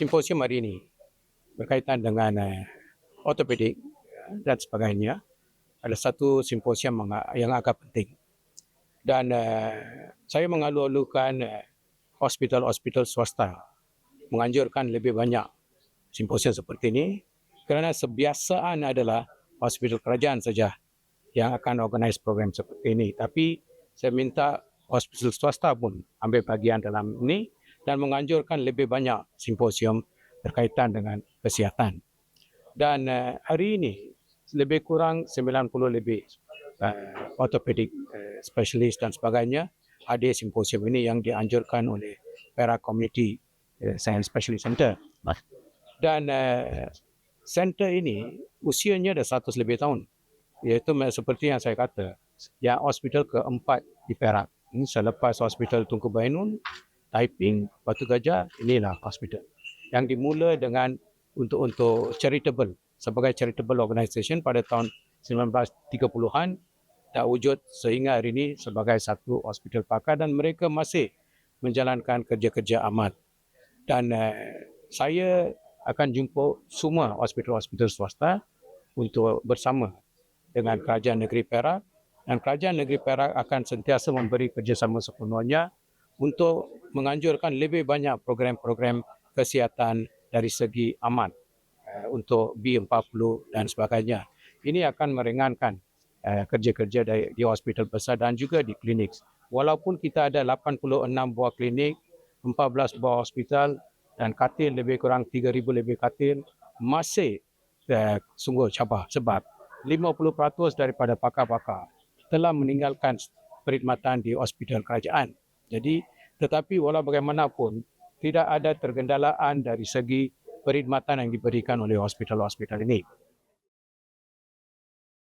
simposium hari ini berkaitan dengan uh, ortopedik dan sebagainya adalah satu simposium yang- agak penting. Dan uh, saya mengalu-alukan uh, hospital-hospital swasta menganjurkan lebih banyak simposium seperti ini kerana sebiasaan adalah hospital kerajaan saja yang akan organize program seperti ini. Tapi saya minta hospital swasta pun ambil bahagian dalam ini dan menganjurkan lebih banyak simposium berkaitan dengan kesihatan. Dan uh, hari ini lebih kurang 90 lebih uh, ortopedik uh, specialist dan sebagainya ada simposium ini yang dianjurkan oleh Perak Community uh, Science Specialist Center. Dan uh, center ini usianya dah 100 lebih tahun. Iaitu seperti yang saya kata, yang hospital keempat di Perak. Ini selepas hospital Tunku Bainun, Taiping, Batu Gajah, inilah hospital. Yang dimula dengan untuk untuk charitable sebagai charitable organisation pada tahun 1930-an tak wujud sehingga hari ini sebagai satu hospital pakar dan mereka masih menjalankan kerja-kerja amal. Dan uh, saya akan jumpa semua hospital-hospital swasta untuk bersama dengan kerajaan negeri Perak dan kerajaan negeri Perak akan sentiasa memberi kerjasama sepenuhnya untuk menganjurkan lebih banyak program-program kesihatan dari segi aman uh, untuk B40 dan sebagainya. Ini akan meringankan uh, kerja-kerja di, hospital besar dan juga di klinik. Walaupun kita ada 86 buah klinik, 14 buah hospital dan katil lebih kurang 3,000 lebih katil, masih uh, sungguh cabar sebab 50% daripada pakar-pakar telah meninggalkan perkhidmatan di hospital kerajaan. Jadi tetapi walau bagaimanapun tidak ada tergendalaan dari segi perkhidmatan yang diberikan oleh hospital-hospital ini.